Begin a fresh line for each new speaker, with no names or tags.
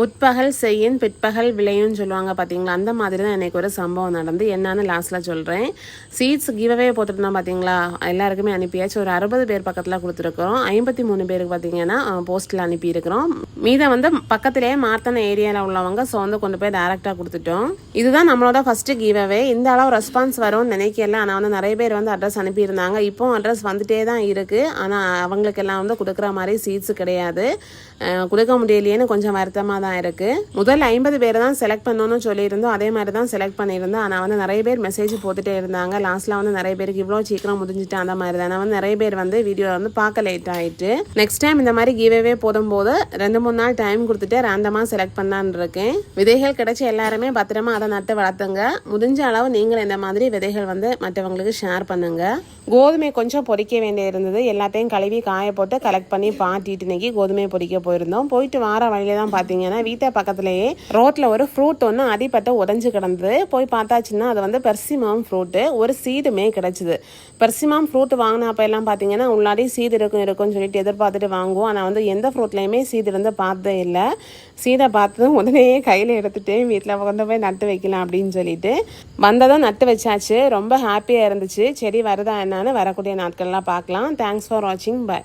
முற்பகல் செய்யின் பிற்பகல் விலையும் சொல்லுவாங்க பார்த்தீங்களா அந்த மாதிரி தான் எனக்கு ஒரு சம்பவம் நடந்து. என்னன்னு லாஸ்ட்டில் சொல்கிறேன் சீட்ஸ் கிவ்அவே போட்டுருந்தோம் பார்த்தீங்களா எல்லாருக்குமே அனுப்பியாச்சு. ஒரு அறுபது பேர் பக்கத்தில் கொடுத்துருக்குறோம். ஐம்பத்தி மூணு பேருக்கு பார்த்தீங்கன்னா போஸ்ட்டில் அனுப்பியிருக்கிறோம். மீதம் வந்து பக்கத்திலேயே மார்த்தன ஏரியாவில் உள்ளவங்க ஸோ வந்து கொண்டு போய் டேரெக்டாக கொடுத்துட்டோம். இதுதான் நம்மளோட ஃபஸ்ட்டு கிவ்அவே இந்த அளவு ரெஸ்பான்ஸ் வரும்னு நினைக்கல. ஆனால் வந்து நிறைய பேர் வந்து அட்ரஸ் அனுப்பியிருந்தாங்க. இப்போவும் அட்ரஸ் வந்துட்டே தான் இருக்குது ஆனால் அவங்களுக்கெல்லாம் வந்து கொடுக்குற மாதிரி சீட்ஸ் கிடையாது. கொடுக்க முடியலையேன்னு கொஞ்சம் வருத்தமாக தான் இருக்குது முதல் ஐம்பது பேரை தான் செலக்ட் பண்ணணும்னு சொல்லியிருந்தோம். அதே மாதிரி தான் செலக்ட் பண்ணியிருந்தோம். ஆனால் வந்து நிறைய பேர் மெசேஜ் போட்டுகிட்டே இருந்தாங்க. லாஸ்ட்டில் வந்து நிறைய பேருக்கு இவ்வளோ சீக்கிரம் முடிஞ்சிட்டு அந்த மாதிரி தான். வந்து நிறைய பேர் வந்து வீடியோ வந்து பார்க்க லேட் ஆகிட்டு நெக்ஸ்ட் டைம் இந்த மாதிரி கிவ்வே போதும் போது ரெண்டு மூணு நாள் டைம் கொடுத்துட்டு ரேண்டமாக செலக்ட் பண்ணலான்னு இருக்கேன். விதைகள் கிடைச்ச எல்லாருமே பத்திரமா அதை நட்டு வளர்த்துங்க. முடிஞ்ச அளவு நீங்களும் இந்த மாதிரி விதைகள் வந்து மற்றவங்களுக்கு ஷேர் பண்ணுங்க. கோதுமை கொஞ்சம் பொறிக்க வேண்டிய இருந்தது. எல்லாத்தையும் கழுவி காய போட்டு கலெக்ட் பண்ணி பாட்டிட்டு இன்னைக்கு கோதுமை பொறிக்க போயிருந்தோம். போயிட்டு வார வழியில தான் பார்த்தீங்க பார்த்தீங்கன்னா வீட்டை பக்கத்துலேயே ரோட்டில் ஒரு ஃப்ரூட் ஒன்று அடிப்பட்ட உடஞ்சு கிடந்தது. போய் பார்த்தாச்சுன்னா அது வந்து பெர்சிமாம் ஃப்ரூட்டு ஒரு சீடுமே கிடச்சிது. பெர்சிமாம் ஃப்ரூட் வாங்கின அப்போ எல்லாம் பார்த்தீங்கன்னா உள்ளாடி சீடு இருக்கும் இருக்கும்னு சொல்லிட்டு எதிர்பார்த்துட்டு வாங்குவோம். ஆனால் வந்து எந்த ஃப்ரூட்லையுமே சீடு இருந்து பார்த்ததே இல்லை. சீடை பார்த்ததும் உடனே கையில் எடுத்துகிட்டு வீட்டில் கொண்டு போய் நட்டு வைக்கலாம் அப்படின்னு சொல்லிட்டு வந்ததும் நட்டு வச்சாச்சு. ரொம்ப ஹாப்பியாக இருந்துச்சு. செடி வருதா என்னன்னு வரக்கூடிய நாட்கள்லாம் பார்க்கலாம். தேங்க்ஸ் ஃபார் வாட்சிங் பை